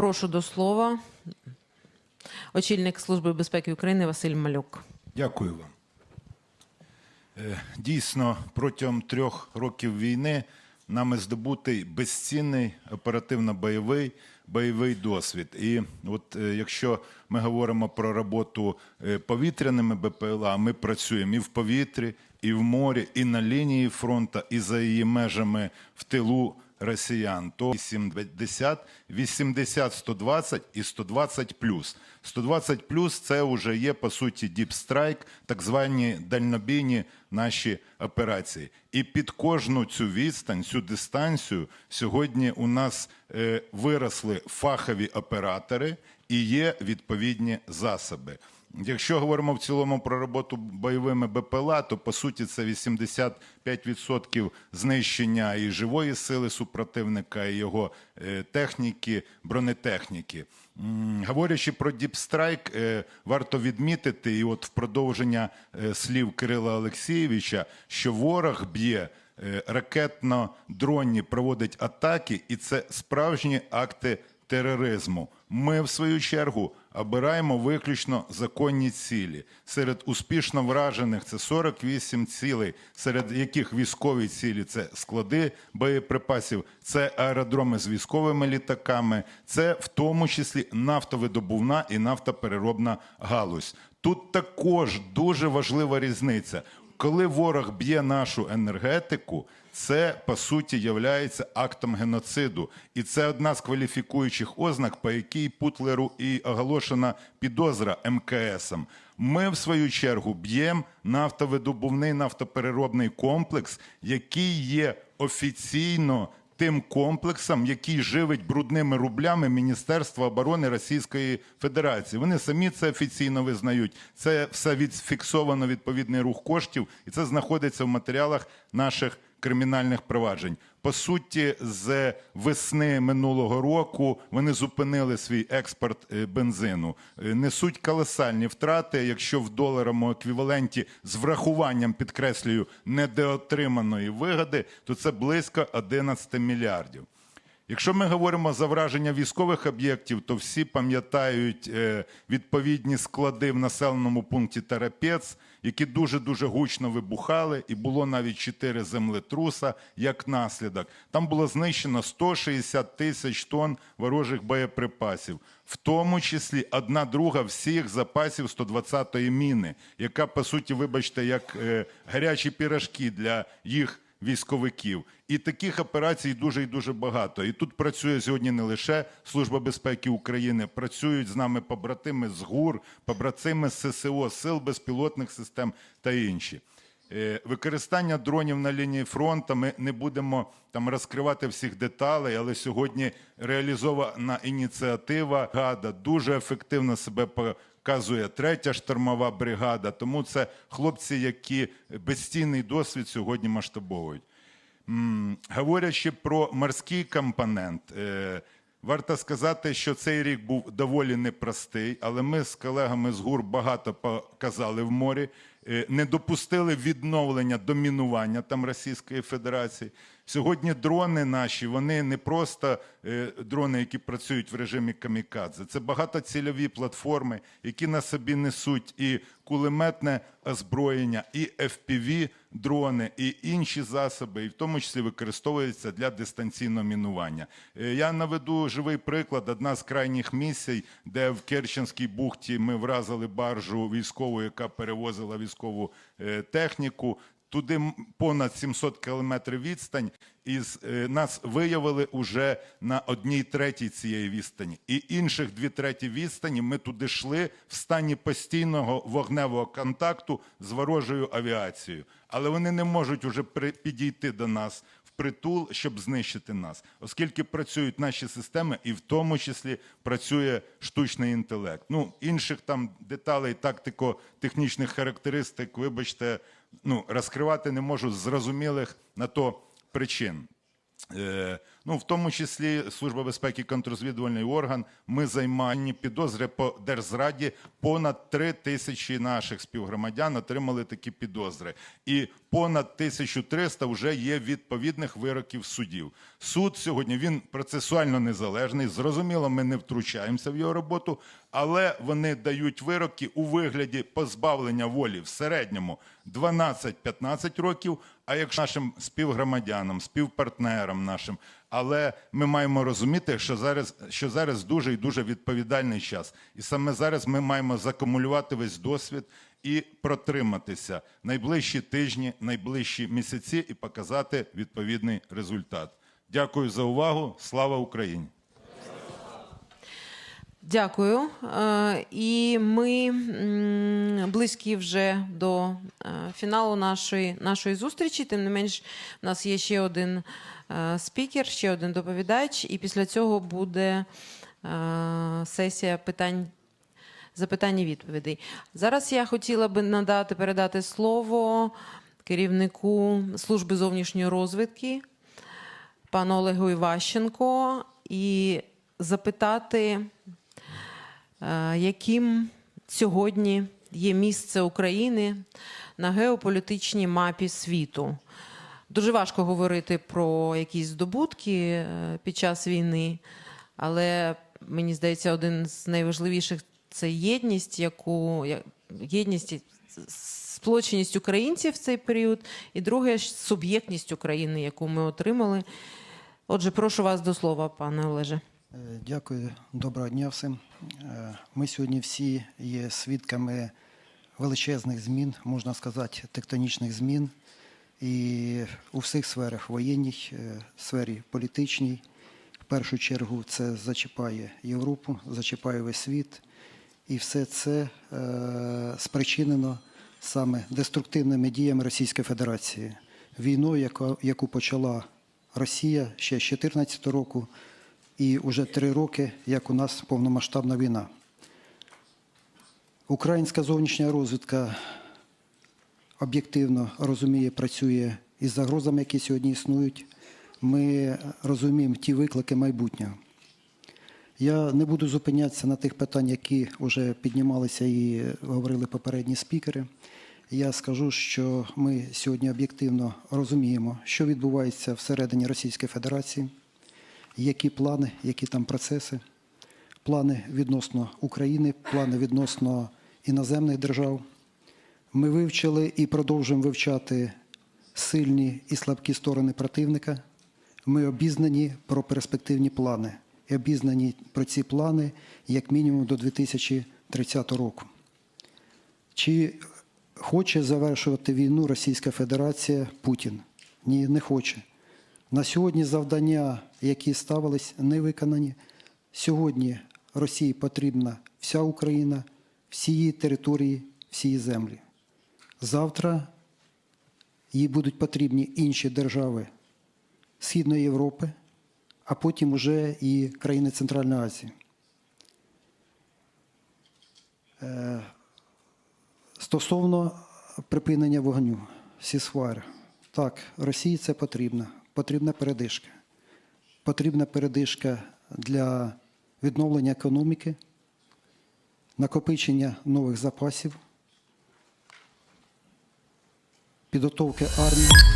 Прошу до слова очільник Служби безпеки України Василь Малюк. Дякую вам. Е, Дійсно, протягом трьох років війни нами здобутий безцінний оперативно-бойовий бойовий досвід. І от е, якщо ми говоримо про роботу е, повітряними БПЛА, ми працюємо і в повітрі, і в морі, і на лінії фронту, і за її межами в тилу росіян, то 70, 80, 120 і 120 плюс. 120 плюс це вже є по суті діпстрайк, так звані дальнобійні наші операції. І під кожну цю відстань, цю дистанцію сьогодні у нас е, виросли фахові оператори і є відповідні засоби. Якщо говоримо в цілому про роботу бойовими БПЛА, то по суті це 85% знищення і живої сили супротивника, і його е, техніки, бронетехніки. Говорячи про діпстрайк, е, варто відмітити, і от в продовження е, слів Кирила Олексійовича, що ворог б'є ракетно-дронні проводить атаки, і це справжні акти тероризму. Ми, в свою чергу, обираємо виключно законні цілі. Серед успішно вражених це 48 цілей, серед яких військові цілі це склади боєприпасів, це аеродроми з військовими літаками, це в тому числі нафтовидобувна і нафтопереробна галузь. Тут також дуже важлива різниця. Коли ворог б'є нашу енергетику, це по суті являється актом геноциду, і це одна з кваліфікуючих ознак, по якій Путлеру і оголошена підозра МКСом. Ми, в свою чергу, б'ємо нафтовидобувний нафтопереробний комплекс, який є офіційно тим комплексом, який живить брудними рублями Міністерства оборони Російської Федерації. Вони самі це офіційно визнають. Це все відфіксовано відповідний рух коштів, і це знаходиться в матеріалах наших кримінальних проваджень. По суті, з весни минулого року вони зупинили свій експорт е, бензину. Е, Несуть колосальні втрати, якщо в доларовому еквіваленті з врахуванням підкреслюю недоотриманої вигоди, то це близько 11 мільярдів. Якщо ми говоримо за враження військових об'єктів, то всі пам'ятають е, відповідні склади в населеному пункті Тарапець, які дуже дуже гучно вибухали, і було навіть чотири землетруса як наслідок. Там було знищено 160 тисяч тонн ворожих боєприпасів, в тому числі одна друга всіх запасів 120-ї міни, яка по суті, вибачте, як е, гарячі пірашки для їх військовиків. І таких операцій дуже і дуже багато. І тут працює сьогодні не лише Служба безпеки України, працюють з нами побратими з ГУР, побратими з ССО, сил безпілотних систем та інші. Е, Використання дронів на лінії фронту ми не будемо там розкривати всіх деталей, але сьогодні реалізована ініціатива ГАДА дуже ефективно себе показує третя штурмова бригада. Тому це хлопці, які безцінний досвід сьогодні масштабовують. Говорячи про морський компонент, е, варто сказати, що цей рік був доволі непростий, але ми з колегами з ГУР багато показали в морі, е, не допустили відновлення домінування там Російської Федерації. Сьогодні дрони наші, вони не просто е, дрони, які працюють в режимі камікадзе. Це багатоцільові платформи, які на собі несуть і кулеметне озброєння, і FPV дрони, і інші засоби, і в тому числі використовуються для дистанційного мінування. Е, Я наведу живий приклад. Одна з крайніх місій, де в Керченській бухті ми вразили баржу військову, яка перевозила військову е, техніку. Туди понад 700 кілометрів відстань, і е, нас виявили уже на одній третій цієї відстані. І інших дві треті відстані ми туди йшли в стані постійного вогневого контакту з ворожою авіацією. Але вони не можуть уже підійти до нас впритул, щоб знищити нас, оскільки працюють наші системи, і в тому числі працює штучний інтелект. Ну, інших там деталей, тактико-технічних характеристик, вибачте, ну, розкривати не можу зрозумілих на то причин. Ну, в тому числі Служба безпеки контррозвідувальний орган. Ми займані підозри по держзраді. Понад три тисячі наших співгромадян отримали такі підозри, і понад 1300 вже є відповідних вироків судів. Суд сьогодні він процесуально незалежний. Зрозуміло, ми не втручаємося в його роботу, але вони дають вироки у вигляді позбавлення волі в середньому 12-15 років. А якщо нашим співгромадянам, співпартнерам нашим, але ми маємо розуміти, що зараз, що зараз дуже і дуже відповідальний час, і саме зараз ми маємо закумулювати весь досвід і протриматися найближчі тижні, найближчі місяці і показати відповідний результат. Дякую за увагу. Слава Україні! Дякую. Е, І ми близькі вже до е, фіналу нашої, нашої зустрічі. Тим не менш, у нас є ще один спікер, ще один доповідач, і після цього буде е, сесія питань. Запитань і відповідей. Зараз я хотіла би надати передати слово керівнику служби зовнішньої розвідки пану Олегу Іващенко і запитати, е, яким сьогодні є місце України на геополітичній мапі світу. Дуже важко говорити про якісь здобутки е, під час війни, але мені здається, один з найважливіших це єдність, яку єдність сплоченість українців в цей період, і друге суб'єктність України, яку ми отримали. Отже, прошу вас до слова, пане Олеже. Е, Дякую, доброго дня всім. Е, Ми сьогодні всі є свідками величезних змін, можна сказати, тектонічних змін. І у всіх сферах воєнній, е, сфері політичній. В першу чергу це зачіпає Європу, зачіпає весь світ. І все це е, спричинено саме деструктивними діями Російської Федерації. Війною, яку почала Росія ще з 2014 року, і вже три роки, як у нас повномасштабна війна. Українська зовнішня розвідка об'єктивно розуміє, працює із загрозами, які сьогодні існують. Ми розуміємо ті виклики майбутнього. Я не буду зупинятися на тих питаннях, які вже піднімалися і говорили попередні спікери. Я скажу, що ми сьогодні об'єктивно розуміємо, що відбувається всередині Російської Федерації, які плани, які там процеси, плани відносно України, плани відносно іноземних держав. Ми вивчили і продовжуємо вивчати сильні і слабкі сторони противника. Ми обізнані про перспективні плани і обізнані про ці плани як мінімум до 2030 року. Чи хоче завершувати війну Російська Федерація Путін? Ні, не хоче. На сьогодні завдання, які ставились, не виконані. Сьогодні Росії потрібна вся Україна, всі її території, всі її землі. Завтра їй будуть потрібні інші держави Східної Європи, а потім уже і країни Центральної Азії. Е, Стосовно припинення вогню, сісфайр. Так, Росії це потрібно. Потрібна передишка. Потрібна передишка для відновлення економіки, накопичення нових запасів, підготовки армії.